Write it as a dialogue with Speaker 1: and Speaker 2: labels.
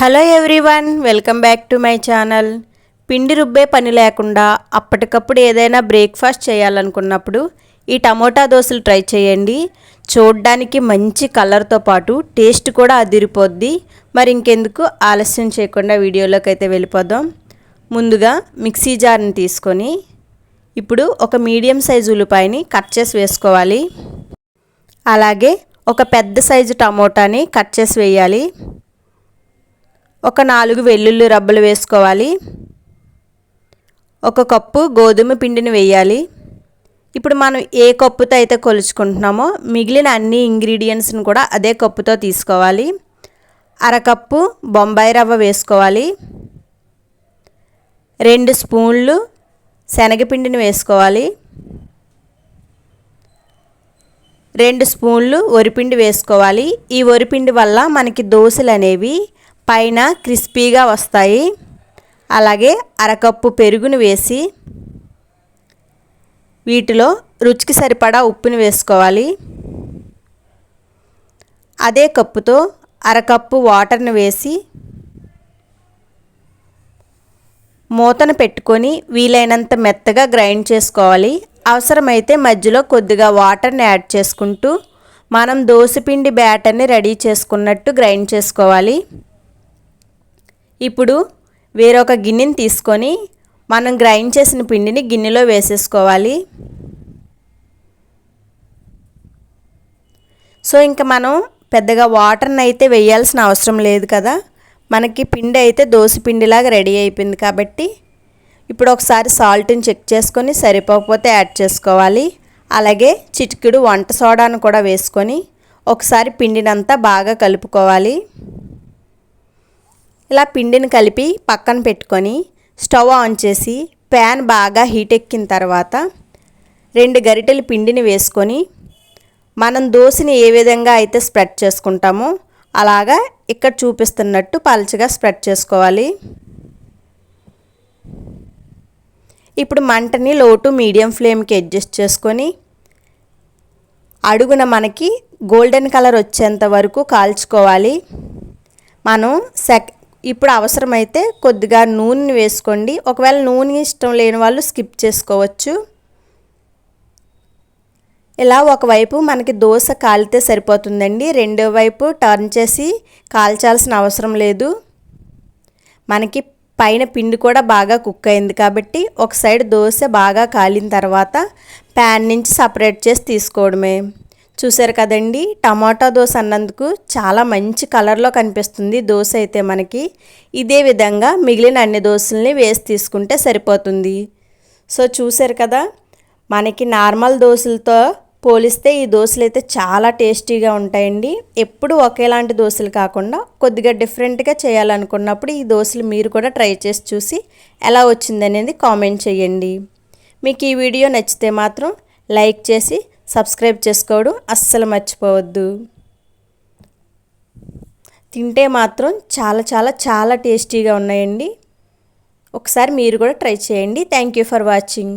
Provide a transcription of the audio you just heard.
Speaker 1: Hello everyone welcome back to my channel. పిండి రుబ్బే పని లేకుండా అప్పటికప్పుడు ఏదైనా బ్రేక్ఫాస్ట్ చేయాలనుకున్నప్పుడు ఈ టమోటా దోశలు ట్రై చేయండి. చూడ్డానికి మంచి కలర్తో పాటు టేస్ట్ కూడా అదిరిపోద్ది. మరి ఇంకెందుకు ఆలస్యం చేయకుండా వీడియోలోకి అయితే వెళ్ళిపోదాం. ముందుగా మిక్సీ జార్ని తీసుకొని ఇప్పుడు ఒక మీడియం సైజు ఉల్లిపాయని కట్ చేసి వేసుకోవాలి. అలాగే ఒక పెద్ద సైజు టమోటాని కట్ చేసి వేయాలి. ఒక నాలుగు వెల్లుల్లి రబ్బలు వేసుకోవాలి. ఒక కప్పు గోధుమ పిండిని వేయాలి. ఇప్పుడు మనం ఏ కప్పుతో అయితే కొలుచుకుంటున్నామో మిగిలిన అన్ని ఇంగ్రీడియంట్స్ని కూడా అదే కప్పుతో తీసుకోవాలి. అరకప్పు బొంబాయి రవ్వ వేసుకోవాలి. రెండు స్పూన్లు శనగపిండిని వేసుకోవాలి. రెండు స్పూన్లు వరిపిండి వేసుకోవాలి. ఈ వరిపిండి వల్ల మనకి దోశలు అనేవి పైన క్రిస్పీగా వస్తాయి. అలాగే అరకప్పు పెరుగును వేసి వీటిలో రుచికి సరిపడా ఉప్పుని వేసుకోవాలి. అదే కప్పుతో అరకప్పు వాటర్ని వేసి మూతను పెట్టుకొని వీలైనంత మెత్తగా గ్రైండ్ చేసుకోవాలి. అవసరమైతే మధ్యలో కొద్దిగా వాటర్ని యాడ్ చేసుకుంటూ మనం దోశపిండి బ్యాటర్ని రెడీ చేసుకున్నట్టు గ్రైండ్ చేసుకోవాలి. ఇప్పుడు వేరొక గిన్నెని తీసుకొని మనం గ్రైండ్ చేసిన పిండిని గిన్నెలో వేసేసుకోవాలి. సో ఇంకా మనం పెద్దగా వాటర్ని అయితే వేయాల్సిన అవసరం లేదు కదా. మనకి పిండి అయితే దోశ పిండిలాగా రెడీ అయిపోయింది కాబట్టి ఇప్పుడు ఒకసారి సాల్ట్ని చెక్ చేసుకొని సరిపోకపోతే యాడ్ చేసుకోవాలి. అలాగే చిటికెడు వంట సోడాను కూడా వేసుకొని ఒకసారి పిండినంతా బాగా కలుపుకోవాలి. ఇలా పిండిని కలిపి పక్కన పెట్టుకొని స్టవ్ ఆన్ చేసి ప్యాన్ బాగా హీట్ ఎక్కిన తర్వాత రెండు గరిటెలు పిండిని వేసుకొని మనం దోశని ఏ విధంగా అయితే స్ప్రెడ్ చేసుకుంటామో అలాగా ఇక్కడ చూపిస్తున్నట్టు పలచగా స్ప్రెడ్ చేసుకోవాలి. ఇప్పుడు మంటని లో టు మీడియం ఫ్లేమ్కి అడ్జస్ట్ చేసుకొని అడుగున మనకి గోల్డెన్ కలర్ వచ్చేంత వరకు కాల్చుకోవాలి. మనం సెక్ ఇప్పుడు అవసరమైతే కొద్దిగా నూనె వేసుకోండి. ఒకవేళ నూనె ఇష్టం లేని వాళ్ళు స్కిప్ చేసుకోవచ్చు. ఇలా ఒకవైపు మనకి దోశ కాలితే సరిపోతుందండి. రెండో వైపు టర్న్ చేసి కాల్చాల్సిన అవసరం లేదు. మనకి పైన పిండి కూడా బాగా కుక్ అయింది కాబట్టి ఒక సైడ్ దోశ బాగా కాలిన తర్వాత ప్యాన్ నుంచి సపరేట్ చేసి తీసుకోవడమే. చూసారు కదండి. టమాటా దోశ అన్నందుకు చాలా మంచి కలర్లో కనిపిస్తుంది దోశ అయితే మనకి. ఇదే విధంగా మిగిలిన అన్ని దోశల్ని వేసి తీసుకుంటే సరిపోతుంది. సో చూసారు కదా మనకి నార్మల్ దోశలతో పోలిస్తే ఈ దోశలు అయితే చాలా టేస్టీగా ఉంటాయండి. ఎప్పుడు ఒకేలాంటి దోశలు కాకుండా కొద్దిగా డిఫరెంట్గా చేయాలనుకున్నప్పుడు ఈ దోశలు మీరు కూడా ట్రై చేసి చూసి ఎలా వచ్చిందనేది కామెంట్ చేయండి. మీకు ఈ వీడియో నచ్చితే మాత్రం లైక్ చేసి సబ్స్క్రైబ్ చేసుకోవడం అస్సలు మర్చిపోవద్దు. తింటే మాత్రం చాలా చాలా చాలా టేస్టీగా ఉన్నాయండి. ఒకసారి మీరు కూడా ట్రై చేయండి. Thank you for watching.